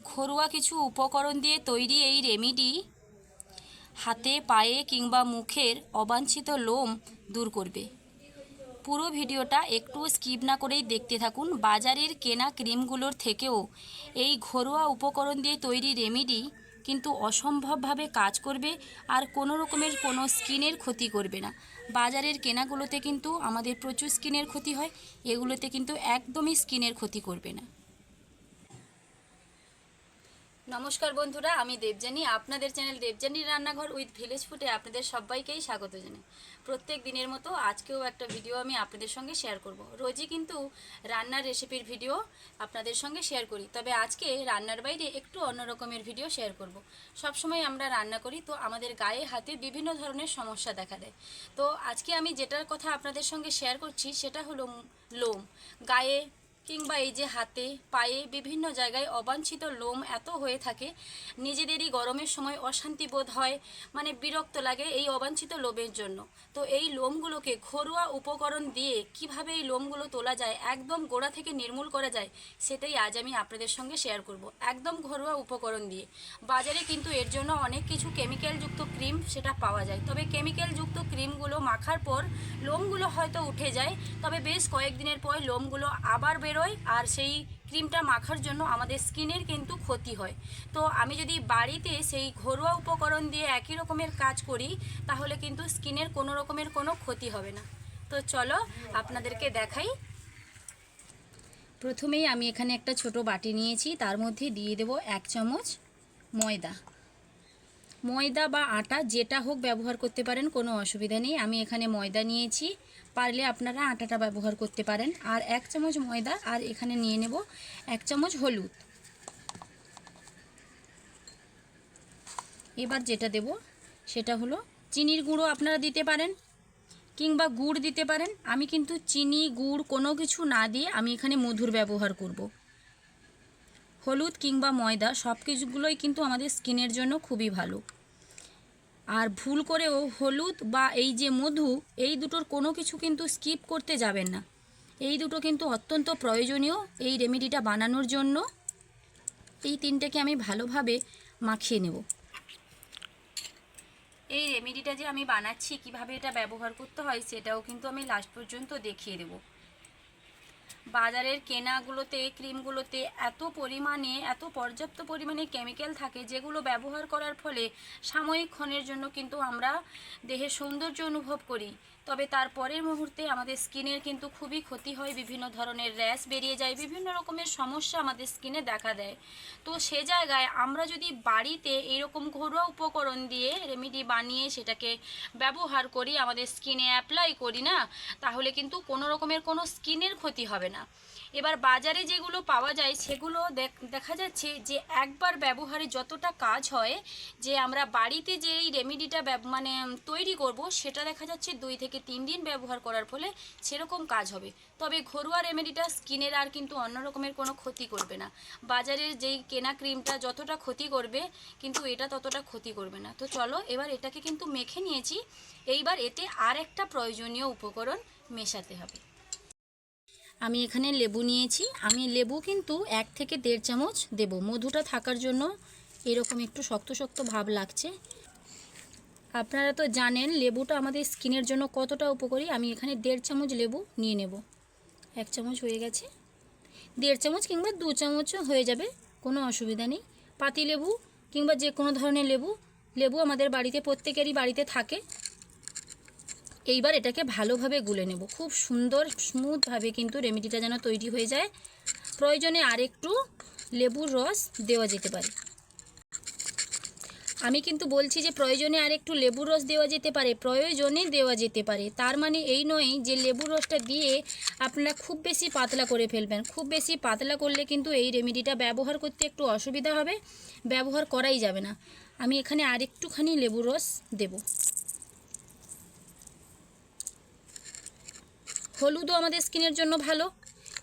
ঘরোয়া কিছু উপকরণ দিয়ে তৈরি এই রেমিডি হাতে, পায়ে কিংবা মুখের অবাঞ্ছিত লোম দূর করবে। পুরো ভিডিওটা একটু স্কিপ না করেই দেখতে থাকুন। বাজারের কেনা ক্রিমগুলোর থেকেও এই ঘরোয়া উপকরণ দিয়ে তৈরি রেমিডি কিন্তু অসম্ভবভাবে কাজ করবে আর কোনো রকমের কোনো স্কিনের ক্ষতি করবে না। বাজারের কেনাগুলোতে কিন্তু আমাদের প্রচুর স্কিনের ক্ষতি হয়, এগুলোতে কিন্তু একদমই স্কিনের ক্ষতি করবে না। নমস্কার বন্ধুরা, আমি দেবজানি আপনাদের চ্যানেল দেবজানির রান্নাঘর উইথ ভিলেজ ফুটে আপনাদের সবাইকেই স্বাগত জানাই। প্রত্যেক দিনের মতো আজকেও একটা ভিডিও আমি আপনাদের সঙ্গে শেয়ার করব। রোজই কিন্তু রান্নার রেসিপির ভিডিও আপনাদের সঙ্গে শেয়ার করি। তবে আজকে রান্নার বাইরে একটু অন্য রকমের ভিডিও শেয়ার করব। সবসময় আমরা রান্না করি, তো আমাদের গায়ে, হাতে বিভিন্ন ধরনের সমস্যা দেখা দেয়। তো আজকে আমি যেটার কথা আপনাদের সঙ্গে শেয়ার করছি, সেটা হলো লোম। গায়ে কিংবা এই যে হাতে, পায়ে বিভিন্ন জায়গায় অবাঞ্ছিত লোম এত হয়ে থাকে, নিজেদেরই গরমের সময় অশান্তি বোধ হয় মানে বিরক্ত লাগে এই অবাঞ্ছিত লোমের জন্য। তো এই লোমগুলোকে ঘরোয়া উপকরণ দিয়ে কীভাবে এই লোমগুলো তোলা যায়, একদম গোড়া থেকে নির্মূল করা যায়, সেটাই আজ আমি আপনাদের সঙ্গে শেয়ার করব। একদম ঘরোয়া উপকরণ দিয়ে। বাজারে কিন্তু এর জন্য অনেক কিছু কেমিক্যালযুক্ত ক্রিম সেটা পাওয়া যায়। তবে কেমিক্যালযুক্ত ক্রিমগুলো মাখার পর লোমগুলো হয়তো উঠে যায়। তবে বেশ কয়েকদিনের পর লোমগুলো আবার বেরোয় আর সেই ক্রিমটা মাখার জন্য আমাদের স্কিনের কিন্তু ক্ষতি হয়। তো আমি যদি বাড়িতে সেই ঘরোয়া উপকরণ দিয়ে একই রকমের কাজ করি, তাহলে কিন্তু স্কিনের কোনো রকমের কোনো ক্ষতি হবে না। তো চলো আপনাদেরকে দেখাই। প্রথমেই আমি এখানে একটা ছোট বাটি নিয়েছি, তার মধ্যে দিয়ে দেব এক চামচ ময়দা। ময়দা বা আটা যেটা হোক ব্যবহার করতে পারেন, কোনো অসুবিধা নেই। আমি এখানে ময়দা নিয়েছি, পারলে আপনারা আটাটা ব্যবহার করতে পারেন। আর এক চামচ ময়দা, আর এখানে নিয়ে নেব এক চামচ হলুদ। এবার যেটা দেব, সেটা হলো চিনির গুঁড়ো আপনারা দিতে পারেন, কিংবা গুড় দিতে পারেন। আমি কিন্তু চিনি, গুড় কোনো কিছু না দিয়ে আমি এখানে মধুর ব্যবহার করব। হলুদ কিংবা ময়দা, সব কিছুগুলোই কিন্তু আমাদের স্কিনের জন্য খুবই ভালো। আর ভুল করেও হলুদ বা এই যে মধু, এই দুটোর কোনো কিছু কিন্তু স্কিপ করতে যাবেন না। এই দুটো কিন্তু অত্যন্ত প্রয়োজনীয় এই রেমেডিটা বানানোর জন্য। এই তিনটেকে আমি ভালোভাবে মাখিয়ে নেব। এই রেমেডিটা যে আমি বানাচ্ছি, কীভাবে এটা ব্যবহার করতে হয়, সেটাও কিন্তু আমি লাস্ট পর্যন্ত দেখিয়ে দেবো। বাজারের কেনাগুলোতে, ক্রিমগুলোতে এত পরিমাণে, এত পর্যাপ্ত পরিমাণে কেমিক্যাল থাকে যেগুলো ব্যবহার করার ফলে সাময়িক ক্ষণের জন্য কিন্তু আমরা দেহের সৌন্দর্য অনুভব করি। তবে তার পরের মুহূর্তে আমাদের স্কিনের কিন্তু খুবই ক্ষতি হয়, বিভিন্ন ধরনের র্যাশ বেরিয়ে যায়, বিভিন্ন রকমের সমস্যা আমাদের স্কিনে দেখা দেয়। তো সে জায়গায় আমরা যদি বাড়িতে এরকম ঘরোয়া উপকরণ দিয়ে রেমিডি বানিয়ে সেটাকে ব্যবহার করি, আমাদের স্কিনে অ্যাপ্লাই করি না, তাহলে কিন্তু কোনো রকমের কোনো স্কিনের ক্ষতি হবে না। এবার বাজারে যেগুলো পাওয়া যায়, সেগুলো দেখ- যাচ্ছে যে একবার ব্যবহারে যতটা কাজ হয়, যে আমরা বাড়িতে যে এই রেমেডিটা মানে তৈরি করব, সেটা দেখা যাচ্ছে দুই থেকে তিন দিন ব্যবহার করার ফলে সেরকম কাজ হবে। তবে ঘরোয়া রেমেডিটা স্কিনের আর কিন্তু অন্য রকমের কোনো ক্ষতি করবে না। বাজারের যেই কেনা ক্রিমটা যতটা ক্ষতি করবে, কিন্তু এটা ততটা ক্ষতি করবে না। তো চলো, এবার এটাকে কিন্তু মেখে নিয়েছি। এইবার এতে আর একটা প্রয়োজনীয় উপকরণ মেশাতে হবে। আমি এখানে লেবু নিয়েছি। আমি লেবু কিন্তু এক থেকে দেড় চামচ দেব। মধুটা থাকার জন্য এরকম একটু শক্ত শক্ত ভাব লাগছে। আপনারা তো জানেন, লেবুটা আমাদের স্কিনের জন্য কতটা উপকারী। আমি এখানে দেড় চামচ লেবু নিয়ে নেব। এক চামচ হয়ে গেছে। দেড় চামচ কিংবা দু চামচও হয়ে যাবে, কোনো অসুবিধা নেই। পাতি লেবু কিংবা যে কোনো ধরনের লেবু লেবু আমাদের বাড়িতে, প্রত্যেকেরই বাড়িতে থাকে। এইবার এটাকে ভালোভাবে গুলে নেব। খুব সুন্দর স্মুথভাবে কিন্তু রেমেডিটা যেন তৈরি হয়ে যায়। প্রয়োজনে আরেকটু লেবুর রস দেওয়া যেতে পারে। আমি কিন্তু বলছি যে প্রয়োজনে আরেকটু লেবুর রস দেওয়া যেতে পারে, প্রয়োজনে দেওয়া যেতে পারে। তার মানে এই নয় যে লেবুর রসটা দিয়ে আপনারা খুব বেশি পাতলা করে ফেলবেন। খুব বেশি পাতলা করলে কিন্তু এই রেমেডিটা ব্যবহার করতে একটু অসুবিধা হবে, ব্যবহার করাই যাবে না। আমি এখানে আরেকটুখানি লেবুর রস দেবো। হলুদও আমাদের স্কিনের জন্য ভালো,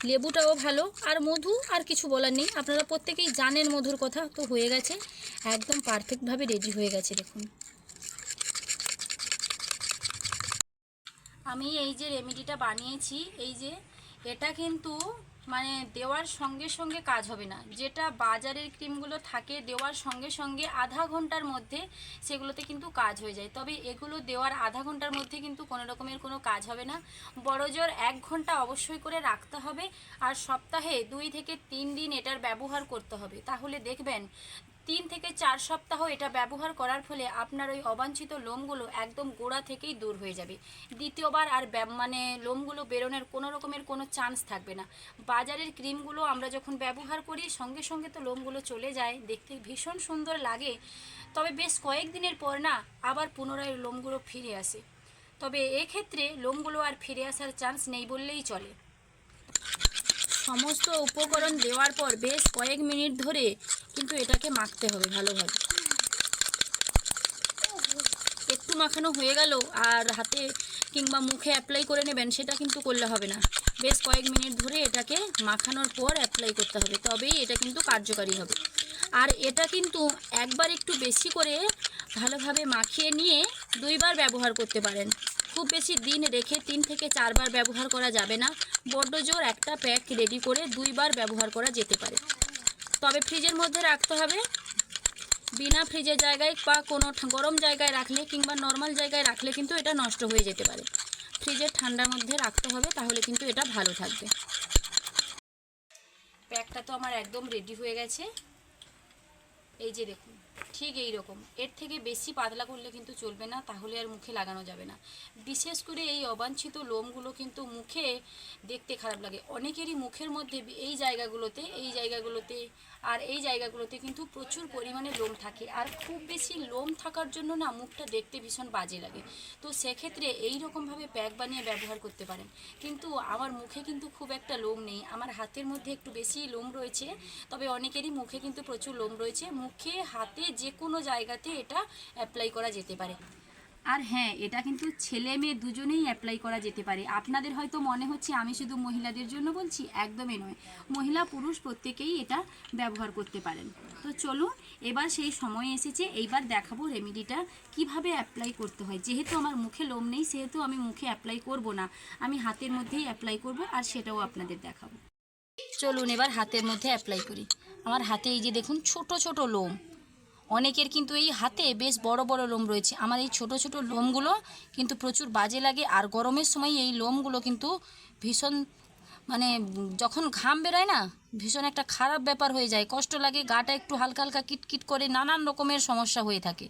লেবুটাও ভালো, আর মধু আর কিছু বলার নেই। আপনারা প্রত্যেকেই জানেন মধুর কথা, তো হয়ে গেছে। একদম পারফেক্টভাবে রেডি হয়ে গেছে, দেখুন। আমি এই যে রেমেডিটা বানিয়েছি, এই যে এটা কিন্তু মানে দেওয়ার সঙ্গে সঙ্গে কাজ হবে না। যেটা বাজারের ক্রিমগুলো থাকে, দেওয়ার সঙ্গে সঙ্গে আধা ঘণ্টার মধ্যে সেগুলোতে কিন্তু কাজ হয়ে যায়। তবে এগুলো দেওয়ার আধা ঘণ্টার মধ্যে কিন্তু কোনো রকমের কোনো কাজ হবে না। বড় জোর এক ঘণ্টা অবশ্যই করে রাখতে হবে, আর সপ্তাহে দুই থেকে তিন দিন এটার ব্যবহার করতে হবে। তাহলে দেখবেন তিন থেকে চার সপ্তাহ এটা ব্যবহার করার ফলে আপনার ওই অবাঞ্ছিত লোমগুলো একদম গোড়া থেকেই দূর হয়ে যাবে। দ্বিতীয়বার আর মানে লোমগুলো বেরোনোর কোনো রকমের কোনো চান্স থাকবে না। বাজারের ক্রিমগুলো আমরা যখন ব্যবহার করি, সঙ্গে সঙ্গে তো লোমগুলো চলে যায়, দেখতে ভীষণ সুন্দর লাগে। তবে বেশ কয়েকদিনের পর না, আবার পুনরায় লোমগুলো ফিরে আসে। তবে এক্ষেত্রে লোমগুলো আর ফিরে আসার চান্স নেই বললেই চলে। সমস্ত উপকরণ দেওয়ার পর বেশ কয়েক মিনিট ধরে কিন্তু এটাকে মাখতে হবে ভালোভাবে। একটু মাখানো হয়ে গেল আর হাতে কিংবা মুখে অ্যাপ্লাই করে নেবেন, সেটা কিন্তু করলে হবে না। বেশ কয়েক মিনিট ধরে এটাকে মাখানোর পর অ্যাপ্লাই করতে হবে, তবেই এটা কিন্তু কার্যকারী হবে। আর এটা কিন্তু একবার একটু বেশি করে ভালোভাবে মাখিয়ে নিয়ে দুইবার ব্যবহার করতে পারেন। খুব বেশি দিন রেখে তিন থেকে চারবার ব্যবহার করা যাবে না। বড্ড জোর একটা প্যাক রেডি করে দুইবার ব্যবহার করা যেতে পারে। তবে ফ্রিজের মধ্যে রাখতে হবে। বিনা ফ্রিজের জায়গায় বা কোনো গরম জায়গায় রাখলে কিংবা নর্মাল জায়গায় রাখলে কিন্তু এটা নষ্ট হয়ে যেতে পারে। ফ্রিজের ঠান্ডার মধ্যে রাখতে হবে, তাহলে কিন্তু এটা ভালো থাকবে। প্যাকটা তো আমার একদম রেডি হয়ে গেছে। এই যে দেখুন। ঠিক এই রকম এর থেকে বেশি পাতলা করলে কিন্তু চলবে না, তাহলে আর মুখে লাগানো যাবে না। বিশেষ করে এই অবাঞ্ছিত লোমগুলো কিন্তু মুখে দেখতে খারাপ লাগে। অনেকেরই মুখের মধ্যে এই জায়গাগুলোতে এই জায়গাগুলোতে আর এই জায়গাগুলোতে কিন্তু প্রচুর পরিমাণে লোম থাকে। আর খুব বেশি লোম থাকার জন্য না মুখটা দেখতে ভীষণ বাজে লাগে। তো সেক্ষেত্রে এই রকমভাবে প্যাক বানিয়ে ব্যবহার করতে পারেন। কিন্তু আমার মুখে কিন্তু খুব একটা লোম নেই। আমার হাতের মধ্যে একটু বেশি লোম রয়েছে, তবে অনেকেরই মুখে কিন্তু প্রচুর লোম রয়েছে। মুখে হাতে যে কোনো জায়গাতে এটা অ্যাপ্লাই করা যেতে পারে। আর হ্যাঁ এটা কিন্তু ছেলে মেয়ে দুজনেই অ্যাপ্লাই করা যেতে পারে। আপনাদের হয়তো মনে হচ্ছে আমি শুধু মহিলাদের জন্য বলছি, একদমই নয়। মহিলা পুরুষ প্রত্যেকেই এটা ব্যবহার করতে পারেন। তো চলুন, এবার সেই সময় এসেছে, এইবার দেখাবো রেমিডিটা কীভাবে অ্যাপ্লাই করতে হয়। যেহেতু আমার মুখে লোম নেই, সেহেতু আমি মুখে অ্যাপ্লাই করব না। আমি হাতের মধ্যেই অ্যাপ্লাই করব আর সেটাও আপনাদের দেখাবো। চলুন এবার হাতের মধ্যে অ্যাপ্লাই করি। আমার হাতে এই যে দেখুন, ছোট ছোট লোম। অনেকের কিন্তু এই হাতে বেশ বড় বড় লোম রয়েছে। আমার এই ছোট ছোট লোমগুলো কিন্তু প্রচুর বাজে লাগে আর গরমের সময় এই লোমগুলো কিন্তু ভীষণ মানে যখন ঘাম বেরোয় না, ভীষণ একটা খারাপ ব্যাপার হয়ে যায়। কষ্ট লাগে, গাটা একটু হালকা হালকা কিটকিট করে নানান রকমের সমস্যা হয়ে থাকে।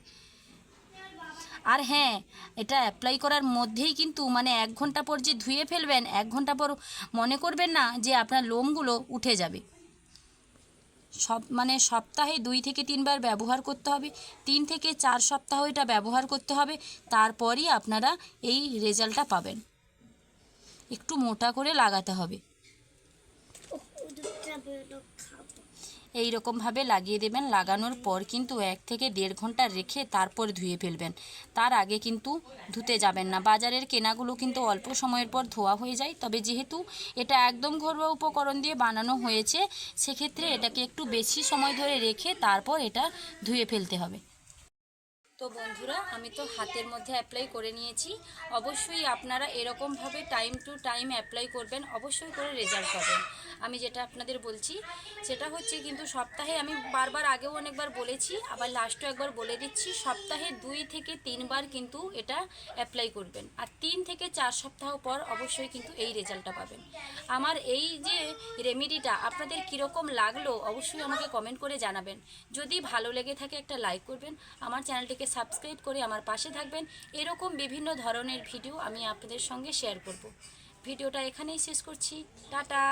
আর হ্যাঁ এটা অ্যাপ্লাই করার মধ্যেই কিন্তু মানে এক ঘণ্টা পর যে ধুয়ে ফেলবেন, এক ঘণ্টা পর মনে করবেন না যে আপনার লোমগুলো উঠে যাবে। সব মানে সপ্তাহে দুই থেকে তিনবার ব্যবহার করতে হবে। তিন থেকে চার সপ্তাহ এটা ব্যবহার করতে হবে। তারপরই আপনারা এই রেজাল্টটা পাবেন। একটু মোটা করে লাগাতে হবে। এই রকমভাবে লাগিয়ে দেবেন। লাগানোর পর কিন্তু এক থেকে দেড় ঘণ্টা রেখে তারপর ধুয়ে ফেলবেন। তার আগে কিন্তু ধুতে যাবেন না। বাজারের কেনাগুলো কিন্তু অল্প সময়ের পর ধোয়া হয়ে যায়। তবে যেহেতু এটা একদম ঘরোয়া উপকরণ দিয়ে বানানো হয়েছে, সেক্ষেত্রে এটাকে একটু বেশি সময় ধরে রেখে তারপর এটা ধুয়ে ফেলতে হবে। তো বন্ধুরা, আমি তো হাতের মধ্যে অ্যাপ্লাই করে নিয়েছি। অবশ্যই আপনারা এরকমভাবে টাইম টু টাইম অ্যাপ্লাই করবেন, অবশ্যই করে রেজাল্ট পাবেন। আমি যেটা আপনাদের বলছি, সেটা হচ্ছে কিন্তু সপ্তাহে আমি বারবার আগেও অনেকবার বলেছি, আবার লাস্টও একবার বলে দিচ্ছি, সপ্তাহে দুই থেকে তিনবার কিন্তু এটা অ্যাপ্লাই করবেন। আর তিন থেকে চার সপ্তাহ পর অবশ্যই কিন্তু এই রেজাল্টটা পাবেন। আমার এই যে রেমেডিটা আপনাদের কীরকম লাগল, অবশ্যই আমাকে কমেন্ট করে জানাবেন। যদি ভালো লেগে থাকে একটা লাইক করবেন, আমার চ্যানেলটিকে সাবস্ক্রাইব করে আমার পাশে থাকবেন। এরকম বিভিন্ন ধরনের ভিডিও আমি আপনাদের সঙ্গে শেয়ার করব। ভিডিওটা এখানেই শেষ করছি। টাটা!